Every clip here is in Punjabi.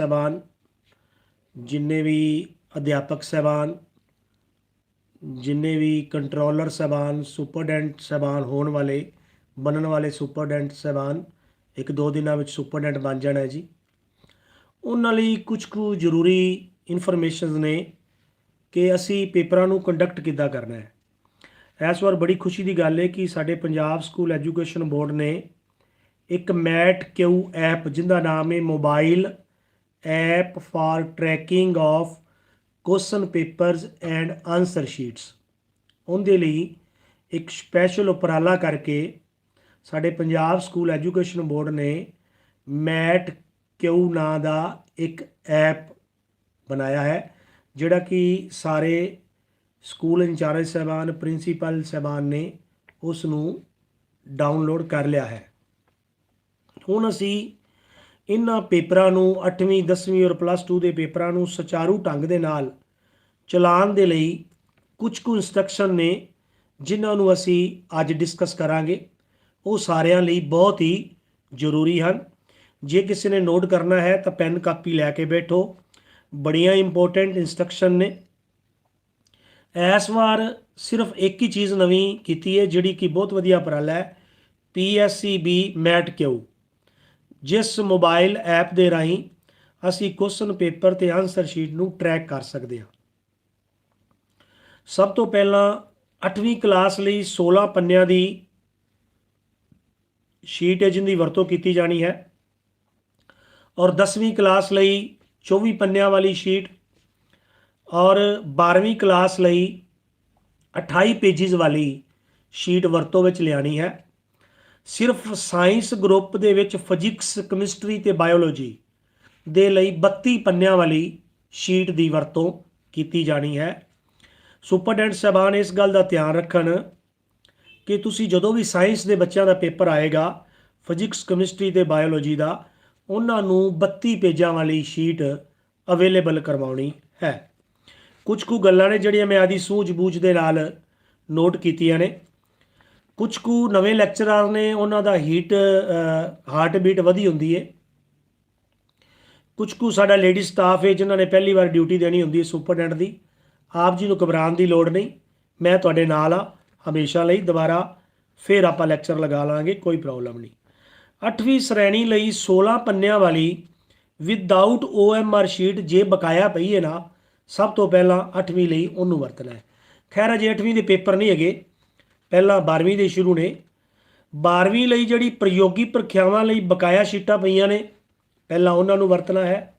ਸਹਿਬਾਨ, ਜਿੰਨੇ ਵੀ ਅਧਿਆਪਕ ਸਹਿਬਾਨ, ਜਿੰਨੇ ਵੀ ਕੰਟਰੋਲਰ ਸਹਿਬਾਨ, ਸੁਪਰਡੈਂਟ ਸਹਿਬਾਨ ਹੋਣ ਵਾਲੇ, ਬਣਨ ਵਾਲੇ ਸੁਪਰਡੈਂਟ ਸਹਿਬਾਨ, ਇੱਕ ਦੋ ਦਿਨਾਂ ਵਿੱਚ ਸੁਪਰਡੈਂਟ ਬਣ ਜਾਣਾ ਹੈ ਜੀ। ਉਹਨਾਂ ਲਈ ਕੁਝ ਕੁ ਜ਼ਰੂਰੀ ਇਨਫੋਰਮੇਸ਼ਨਸ ਨੇ ਕਿ ਅਸੀਂ ਪੇਪਰਾਂ ਨੂੰ ਕੰਡਕਟ ਕਿੱਦਾਂ ਕਰਨਾ ਹੈ। ਇਸ ਵਾਰ ਬੜੀ ਖੁਸ਼ੀ ਦੀ ਗੱਲ ਹੈ ਕਿ ਸਾਡੇ ਪੰਜਾਬ ਸਕੂਲ ਐਜੂਕੇਸ਼ਨ ਬੋਰਡ ਨੇ ਇੱਕ ਮੈਟ ਕਿਊ ਐਪ ਜਿਹਦਾ ਨਾਮ ਹੈ mobile app for tracking of question papers and answer sheets ਉਹਦੇ ਲਈ ਇੱਕ ਸਪੈਸ਼ਲ ਉਪਰਾਲਾ ਕਰਕੇ ਸਾਡੇ ਪੰਜਾਬ ਸਕੂਲ ਐਜੂਕੇਸ਼ਨ ਬੋਰਡ ਨੇ ਮੈਟ ਕਿਊ ਨਾਂ ਦਾ ਇੱਕ ਐਪ ਬਣਾਇਆ ਹੈ, ਜਿਹੜਾ ਕਿ ਸਾਰੇ ਸਕੂਲ ਇੰਚਾਰਜ ਸਾਹਿਬਾਨ ਪ੍ਰਿੰਸੀਪਲ ਸਾਹਿਬਾਨ ਨੇ ਉਸ ਨੂੰ ਡਾਊਨਲੋਡ ਕਰ ਲਿਆ ਹੈ। ਹੁਣ ਅਸੀਂ ਇਹਨਾਂ ਪੇਪਰਾਂ ਨੂੰ 8ਵੀਂ 10ਵੀਂ ਔਰ ਪਲੱਸ 2 ਦੇ ਪੇਪਰਾਂ ਨੂੰ ਸੁਚਾਰੂ ਢੰਗ ਦੇ ਨਾਲ ਚਲਾਉਣ ਦੇ ਲਈ ਕੁਝ ਕੁ ਇਨਸਟਰਕਸ਼ਨ ਨੇ ਜਿਨ੍ਹਾਂ ਨੂੰ ਅਸੀਂ ਅੱਜ ਡਿਸਕਸ ਕਰਾਂਗੇ। ਉਹ ਸਾਰਿਆਂ ਲਈ ਬਹੁਤ ਹੀ ਜ਼ਰੂਰੀ ਹਨ। ਜੇ ਕਿਸੇ ਨੇ ਨੋਟ ਕਰਨਾ ਹੈ ਤਾਂ ਪੈਨ ਕਾਪੀ ਲੈ ਕੇ ਬੈਠੋ। ਬੜੀਆਂ ਇੰਪੋਰਟੈਂਟ ਇਨਸਟਰਕਸ਼ਨ ਨੇ। ਇਸ ਵਾਰ ਸਿਰਫ ਇੱਕ ਹੀ ਚੀਜ਼ ਨਵੀਂ ਕੀਤੀ ਹੈ, ਜਿਹੜੀ ਕਿ ਬਹੁਤ ਵਧੀਆ ਉਪਰਾਲਾ ਹੈ PSCB ਮੈਟ ਕਿਊ ਜਿਸ ਮੋਬਾਈਲ ਐਪ ਦੇ ਰਾਹੀਂ ਅਸੀਂ ਕੁਐਸਚਨ ਪੇਪਰ ਤੇ ਆਨਸਰ ਸ਼ੀਟ ਨੂੰ ਟਰੈਕ ਕਰ ਸਕਦੇ ਹਾਂ। ਸਭ ਤੋਂ ਪਹਿਲਾਂ 8ਵੀਂ ਕਲਾਸ ਲਈ 16 ਪੰਨਿਆਂ ਦੀ ਸ਼ੀਟ ਹੈ, ਜਿੰਦੀ ਵਰਤੋਂ ਕੀਤੀ ਜਾਣੀ ਹੈ। ਔਰ 10ਵੀਂ ਕਲਾਸ ਲਈ 24 ਪੰਨਿਆਂ ਵਾਲੀ ਸ਼ੀਟ ਔਰ 12ਵੀਂ ਕਲਾਸ ਲਈ 28 ਪੇਜਿਸ ਵਾਲੀ ਸ਼ੀਟ ਵਰਤੋਂ ਵਿੱਚ ਲਿਆਣੀ ਹੈ। ਸਿਰਫ ਸਾਇੰਸ ਗਰੁੱਪ ਦੇ ਵਿੱਚ ਫਿਜ਼ਿਕਸ, ਕੈਮਿਸਟਰੀ ਤੇ ਬਾਇਓਲੋਜੀ ਦੇ ਲਈ 32 ਪੰਨਿਆਂ ਵਾਲੀ ਸ਼ੀਟ ਦੀ ਵਰਤੋਂ ਕੀਤੀ ਜਾਣੀ ਹੈ। ਸੁਪਰਡੈਂਟ ਸਾਹਿਬਾਨ, ਇਸ ਗੱਲ ਦਾ ਧਿਆਨ ਰੱਖਣ ਕਿ ਤੁਸੀਂ ਜਦੋਂ ਵੀ ਸਾਇੰਸ ਦੇ ਬੱਚਿਆਂ ਦਾ ਪੇਪਰ ਆਏਗਾ, ਫਿਜ਼ਿਕਸ, ਕੈਮਿਸਟਰੀ ਤੇ ਬਾਇਓਲੋਜੀ ਦਾ, ਉਹਨਾਂ ਨੂੰ 32 ਪੇਜਾਂ ਵਾਲੀ ਸ਼ੀਟ ਅਵੇਲੇਬਲ ਕਰਵਾਉਣੀ ਹੈ। ਕੁਝ ਕੁ ਗੱਲਾਂ ਨੇ ਜਿਹੜੀਆਂ ਮੈਂ ਆਦੀ ਸੂਝ-ਬੂਝ ਦੇ ਨਾਲ ਨੋਟ ਕੀਤੀਆਂ ਨੇ। ਕੁਝ ਕੁ ਨਵੇਂ ਲੈਕਚਰਰ ਨੇ ਉਹਨਾਂ ਦਾ ਹੀਟ ਹਾਰਟ ਬੀਟ ਵਧੀ ਹੁੰਦੀ ਹੈ ਕੁਝ ਕੁ ਸਾਡਾ ਲੇਡੀ ਸਟਾਫ ਹੈ ਜਿਨ੍ਹਾਂ ਨੇ ਪਹਿਲੀ ਵਾਰ ਡਿਊਟੀ ਦੇਣੀ ਹੁੰਦੀ ਹੈ ਸੁਪਰਡੈਂਟ ਦੀ। ਆਪ ਜੀ ਨੂੰ ਘਬਰਾਉਣ ਦੀ ਲੋੜ ਨਹੀਂ। ਮੈਂ ਤੁਹਾਡੇ ਨਾਲ ਆ ਹਮੇਸ਼ਾ ਲਈ। ਦੁਬਾਰਾ ਫੇਰ ਆਪਾਂ ਲੈਕਚਰ ਲਗਾ ਲਾਂਗੇ, ਕੋਈ ਪ੍ਰੋਬਲਮ ਨਹੀਂ। 8ਵੀਂ ਸ਼੍ਰੇਣੀ ਲਈ 16 ਪੰਨਿਆਂ ਵਾਲੀ ਵਿਦਆਊਟ OMR ਸ਼ੀਟ ਜੇ ਬਕਾਇਆ ਪਈ ਹੈ ਨਾ, ਸਭ ਤੋਂ ਪਹਿਲਾਂ 8ਵੀਂ ਲਈ ਉਹਨੂੰ ਵਰਤਣਾ ਹੈ। ਖੈਰ, ਅਜੇ 8ਵੀਂ ਦੇ ਪੇਪਰ ਨਹੀਂ ਹੈਗੇ। ਪਹਿਲਾਂ 12ਵੀਂ ਦੇ ਸ਼ੁਰੂ ਨੇ। 12ਵੀਂ ਲਈ ਜਿਹੜੀ ਪ੍ਰਯੋਗੀ ਪ੍ਰੀਖਿਆਵਾਂ ਲਈ ਬਕਾਇਆ ਸ਼ੀਟਾਂ ਪਈਆਂ ਨੇ, ਪਹਿਲਾਂ ਉਹਨਾਂ ਨੂੰ ਵਰਤਣਾ ਹੈ।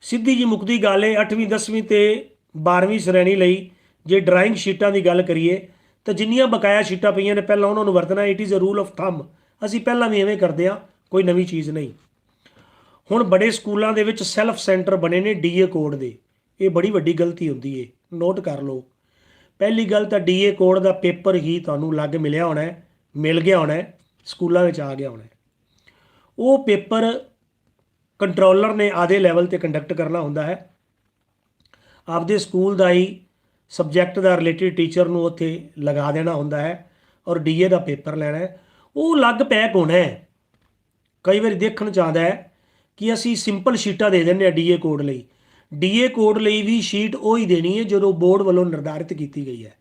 ਸਿੱਧੀ ਜੀ ਮੁਕਦੀ ਗੱਲ ਹੈ 8ਵੀਂ 10ਵੀਂ ਤੇ 12ਵੀਂ ਸ਼੍ਰੇਣੀ ਲਈ ਜੇ ਡਰਾਇੰਗ ਸ਼ੀਟਾਂ ਦੀ ਗੱਲ ਕਰੀਏ, ਤਾਂ ਜਿੰਨੀਆਂ ਬਕਾਇਆ ਸ਼ੀਟਾਂ ਪਈਆਂ ਨੇ, ਪਹਿਲਾਂ ਉਹਨਾਂ ਨੂੰ ਵਰਤਣਾ it is a rule of thumb ਅਸੀਂ ਪਹਿਲਾਂ ਵੀ ਐਵੇਂ ਕਰਦੇ ਆ ਕੋਈ ਨਵੀਂ ਚੀਜ਼ ਨਹੀਂ। ਹੁਣ ਬੜੇ ਸਕੂਲਾਂ ਦੇ ਵਿੱਚ ਸੈਲਫ ਸੈਂਟਰ ਬਣੇ ਨੇ ਡੀਏ ਕੋਡ ਦੇ। ਇਹ ਬੜੀ ਵੱਡੀ ਗਲਤੀ ਹੁੰਦੀ ਏ। ਨੋਟ ਕਰ ਲਓ। ਪਹਿਲੀ ਗੱਲ ਤਾਂ ਡੀਏ ਕੋਡ ਦਾ ਪੇਪਰ ਹੀ ਤੁਹਾਨੂੰ ਲੱਗ ਮਿਲਿਆ ਹੋਣਾ ਹੈ, ਮਿਲ ਗਿਆ ਹੋਣਾ ਹੈ, ਸਕੂਲਾਂ ਵਿੱਚ ਆ ਗਿਆ ਹੋਣਾ ਹੈ। ਉਹ ਪੇਪਰ ਕੰਟਰੋਲਰ ਨੇ ਆਦੇ ਲੈਵਲ ਤੇ ਕੰਡਕਟ ਕਰਨਾ ਹੁੰਦਾ ਹੈ। ਆਪਦੇ ਸਕੂਲ ਦਾ ਹੀ ਸਬਜੈਕਟ ਦਾ ਰਿਲੇਟਡ ਟੀਚਰ ਨੂੰ ਉੱਥੇ ਲਗਾ ਦੇਣਾ ਹੁੰਦਾ ਹੈ ਔਰ ਡੀਏ ਦਾ ਪੇਪਰ ਲੈਣਾ ਹੈ। ਉਹ ਲੱਗ ਪੈਕ ਹੋਣਾ ਹੈ। ਕਈ ਵਾਰੀ ਦੇਖਣ ਚ ਆਉਂਦਾ ਹੈ ਕਿ ਅਸੀਂ ਸਿੰਪਲ ਸ਼ੀਟਾਂ ਦੇ ਦਿੰਦੇ ਆ ਡੀਏ ਕੋਡ ਲਈ। ਡੀਏ ਕੋਡ ਲਈ ਵੀ ਸ਼ੀਟ ਉਹ ਹੀ ਦੇਣੀ ਹੈ ਜਦੋਂ ਬੋਰਡ ਵੱਲੋਂ ਨਿਰਧਾਰਿਤ ਕੀਤੀ ਗਈ ਹੈ।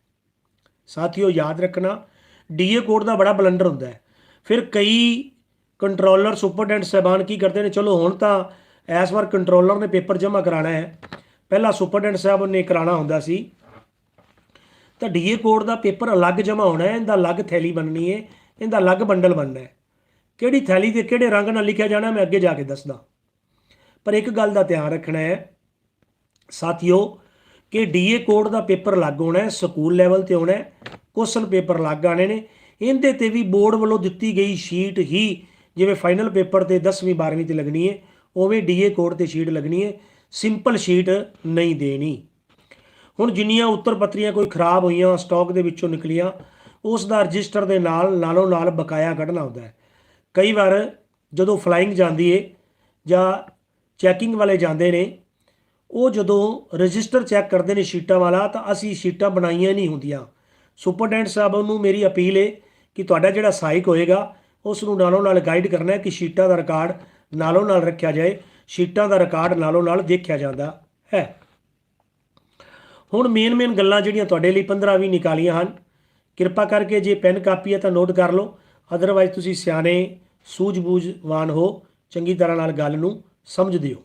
ਸਾਥੀਓ, ਯਾਦ ਰੱਖਣਾ, ਡੀਏ ਕੋਡ ਦਾ ਬੜਾ ਬਲੰਡਰ ਹੁੰਦਾ ਹੈ। ਫਿਰ ਕਈ ਕੰਟਰੋਲਰ ਸੁਪਰਡੈਂਟ ਸਾਹਿਬਾਨ ਕੀ ਕਰਦੇ ਨੇ? ਚਲੋ, ਹੁਣ ਤਾਂ ਇਸ ਵਾਰ ਕੰਟਰੋਲਰ ਨੇ ਪੇਪਰ ਜਮ੍ਹਾਂ ਕਰਾਣਾ ਹੈ। ਪਹਿਲਾਂ ਸੁਪਰਡੈਂਟ ਸਾਹਿਬ ਨੇ ਕਰਾਣਾ ਹੁੰਦਾ ਸੀ। ਤਾਂ ਡੀਏ ਕੋਡ ਦਾ ਪੇਪਰ ਅਲੱਗ ਜਮ੍ਹਾਂ ਹੋਣਾ ਹੈ, ਇਹਦਾ ਅਲੱਗ ਥੈਲੀ ਬਣਨੀ ਹੈ, ਇਹਦਾ ਅਲੱਗ ਬੰਡਲ ਬਣਨਾ ਹੈ। ਕਿਹੜੀ ਥੈਲੀ ਤੇ ਕਿਹੜੇ ਰੰਗ ਨਾਲ ਲਿਖਿਆ ਜਾਣਾ ਮੈਂ ਅੱਗੇ ਜਾ ਕੇ ਦੱਸਦਾ। ਪਰ ਇੱਕ ਗੱਲ ਦਾ ਧਿਆਨ ਰੱਖਣਾ ਹੈ ਸਾਥੀਓ, ਕਿ ਡੀਏ ਕੋਡ ਦਾ ਪੇਪਰ ਅਲੱਗ ਹੋਣਾ ਹੈ, ਸਕੂਲ ਲੈਵਲ ਤੇ ਹੋਣਾ ਹੈ ਕੁਐਸਚਨ ਪੇਪਰ ਅਲੱਗ ਆਣੇ ਨੇ। ਇਹਦੇ ਤੇ ਵੀ ਬੋਰਡ ਵੱਲੋਂ ਦਿੱਤੀ ਗਈ ਸ਼ੀਟ ਹੀ, ਜਿਵੇਂ ਫਾਈਨਲ ਪੇਪਰ ਤੇ 10ਵੀਂ 12ਵੀਂ ਤੇ ਲੱਗਣੀ ਹੈ, ਉਵੇਂ ਡੀਏ ਕੋਡ ਤੇ ਸ਼ੀਟ ਲੱਗਣੀ ਹੈ। ਸਿੰਪਲ ਸ਼ੀਟ ਨਹੀਂ ਦੇਣੀ। ਹੁਣ ਜਿੰਨੀਆਂ ਉੱਤਰ ਪੱਤਰੀਆਂ ਕੋਈ ਖਰਾਬ ਹੋਈਆਂ ਸਟਾਕ ਦੇ ਵਿੱਚੋਂ ਨਿਕਲੀਆਂ, ਉਸ ਦਾ ਰਜਿਸਟਰ ਦੇ ਨਾਲ, ਨਾਲੋਂ ਨਾਲ ਬਕਾਇਆ ਕੱਢਣਾ ਹੁੰਦਾ ਹੈ। ਕਈ ਵਾਰ ਜਦੋਂ ਫਲਾਈਂਗ ਜਾਂਦੀ ਏ ਜਾਂ ਚੈਕਿੰਗ ਵਾਲੇ ਜਾਂਦੇ ਨੇ ਉਹ ਜਦੋਂ ਰਜਿਸਟਰ ਚੈੱਕ ਕਰਦੇ ਨੇ ਸ਼ੀਟਾਂ ਵਾਲਾ, ਤਾਂ ਅਸੀਂ ਸ਼ੀਟਾਂ ਬਣਾਈਆਂ ਨਹੀਂ ਹੁੰਦੀਆਂ। ਸੁਪਰਡੈਂਟ ਸਾਹਿਬ ਨੂੰ ਮੇਰੀ ਅਪੀਲ ਏ ਕਿ ਤੁਹਾਡਾ ਜਿਹੜਾ ਸਹਾਇਕ ਹੋਏਗਾ ਉਸ ਨੂੰ ਨਾਲੋਂ ਨਾਲ ਗਾਈਡ ਕਰਨਾ ਹੈ ਕਿ ਸ਼ੀਟਾਂ ਦਾ ਰਿਕਾਰਡ ਨਾਲੋਂ ਨਾਲ ਰੱਖਿਆ ਜਾਏ, ਸ਼ੀਟਾਂ ਦਾ ਰਿਕਾਰਡ ਨਾਲੋਂ ਨਾਲ ਦੇਖਿਆ ਜਾਂਦਾ ਹੈ। ਹੁਣ ਮੇਨ ਮੇਨ ਗੱਲਾਂ ਜਿਹੜੀਆਂ ਤੁਹਾਡੇ ਲਈ 15 20 ਨਿਕਾਲੀਆਂ ਹਨ, ਕਿਰਪਾ ਕਰਕੇ ਜੇ ਪੈਨ ਕਾਪੀ ਹੈ ਤਾਂ ਨੋਟ ਕਰ ਲਓ ਅਦਰਵਾਈਜ਼ ਤੁਸੀਂ ਸਿਆਣੇ ਸੂਝ-ਬੂਝਵਾਨ ਹੋ, ਚੰਗੀ ਤਰ੍ਹਾਂ ਨਾਲ ਗੱਲ ਨੂੰ ਸਮਝਦੇ ਹੋ।